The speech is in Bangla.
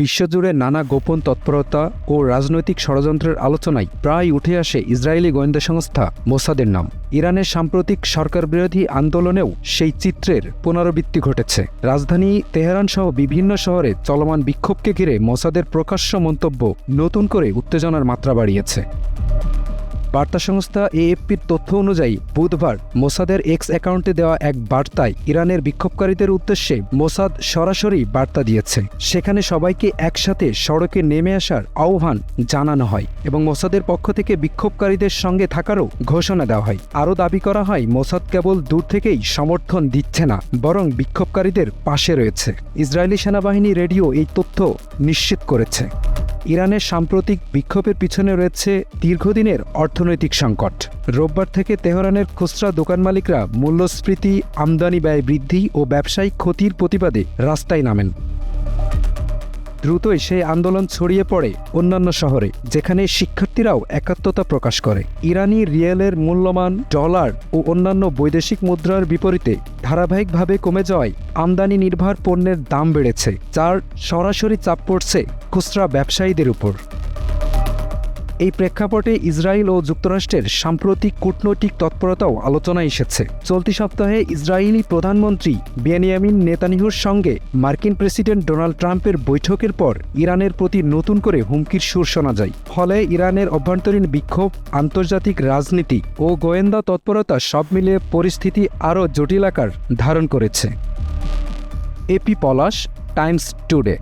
বিশ্বজুড়ে নানা গোপন তৎপরতা ও রাজনৈতিক ষড়যন্ত্রের আলোচনায় প্রায় উঠে আসে ইসরায়েলি গোয়েন্দা সংস্থা মোসাদের নাম। ইরানের সাম্প্রতিক সরকার বিরোধী আন্দোলনেও সেই চিত্রের পুনরাবৃত্তি ঘটেছে। রাজধানী তেহরান সহ বিভিন্ন শহরে চলমান বিক্ষোভকে ঘিরে মোসাদের প্রকাশ্য মন্তব্য নতুন করে উত্তেজনার মাত্রা বাড়িয়েছে। বার্তা সংস্থা এএফপির তথ্য অনুযায়ী, বুধবার মোসাদের এক্স অ্যাকাউন্টে দেওয়া এক বার্তায় ইরানের বিক্ষোভকারীদের উদ্দেশ্যে মোসাদ সরাসরি বার্তা দিয়েছে। সেখানে সবাইকে একসাথে সড়কে নেমে আসার আহ্বান জানানো হয় এবং মোসাদের পক্ষ থেকে বিক্ষোভকারীদের সঙ্গে থাকারও ঘোষণা দেওয়া হয়। আরও দাবি করা হয়, মোসাদ কেবল দূর থেকেই সমর্থন দিচ্ছে না, বরং বিক্ষোভকারীদের পাশে রয়েছে। ইসরায়েলি সেনাবাহিনী রেডিও এই তথ্য নিশ্চিত করেছে। ইরানের সাম্প্রতিক বিক্ষোভের পিছনে রয়েছে দীর্ঘদিনের অর্থনৈতিক সংকট। রোববার থেকে তেহরানের খুচরা দোকান মালিকরা মূল্যস্ফীতি, আমদানি ব্যয় বৃদ্ধি ও ব্যবসায়িক ক্ষতির প্রতিবাদে রাস্তায় নামেন। দ্রুতই সেই আন্দোলন ছড়িয়ে পড়ে অন্যান্য শহরে, যেখানে শিক্ষার্থীরাও একাত্মতা প্রকাশ করে। ইরানি রিয়েলের মূল্যমান ডলার ও অন্যান্য বৈদেশিক মুদ্রার বিপরীতে ধারাবাহিকভাবে কমে যাওয়ায় আমদানি নির্ভর পণ্যের দাম বেড়েছে, যার সরাসরি চাপ পড়ছে খুচরা ব্যবসায়ীদের উপর। এই প্রেক্ষাপটে ইসরায়েল ও যুক্তরাষ্ট্রের সাম্প্রতিক কূটনৈতিক তৎপরতাও আলোচনায় এসেছে। চলতি সপ্তাহে ইসরায়েলি প্রধানমন্ত্রী বেনিয়ামিন নেতানিহুর সঙ্গে মার্কিন প্রেসিডেন্ট ডোনাল্ড ট্রাম্পের বৈঠকের পর ইরানের প্রতি নতুন করে হুমকির সুর শোনা যায়। ফলে ইরানের অভ্যন্তরীণ বিক্ষোভ, আন্তর্জাতিক রাজনীতি ও গোয়েন্দা তৎপরতা সব মিলিয়ে পরিস্থিতি আরও জটিল আকার ধারণ করেছে। AP Palash times today.